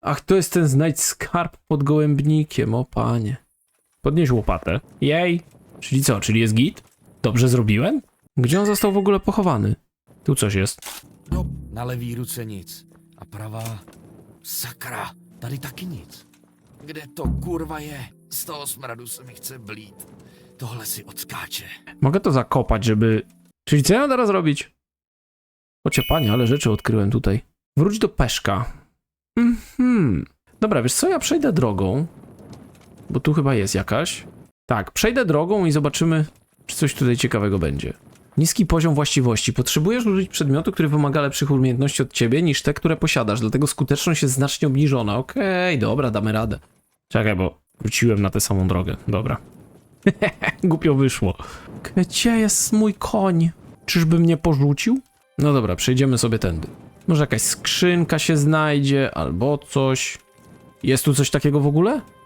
Ach, to jest ten znajdź skarb pod gołębnikiem, o panie. Podnieś łopatę. Jej. Czyli co, czyli jest git? Dobrze zrobiłem? Gdzie on został w ogóle pochowany? Tu coś jest. No, na levý ruce nic. A pravá... Sakra, tady taky nic. Kde to kurva je? Z toho smradu se mi chce blít. Tohle si odskáče. Mogę to zakopać, żeby... Czyli co ja mam teraz robić? Ocie panie, ale rzeczy odkryłem tutaj. Wróć do Peszka. Mhm. Dobra, wiesz co, ja przejdę drogą. Bo tu chyba jest jakaś. Tak, przejdę drogą i zobaczymy, czy coś tutaj ciekawego będzie. Niski poziom właściwości. Potrzebujesz użyć przedmiotu, który wymaga lepszych umiejętności od ciebie niż te, które posiadasz, dlatego skuteczność jest znacznie obniżona. Okej, dobra, damy radę. Czekaj, bo wróciłem na tę samą drogę. Dobra. Głupio wyszło. Gdzie jest mój koń? Czyżby mnie porzucił? No dobra, przejdziemy sobie tędy. Może jakaś skrzynka się znajdzie, albo coś. Jest tu coś takiego w ogóle?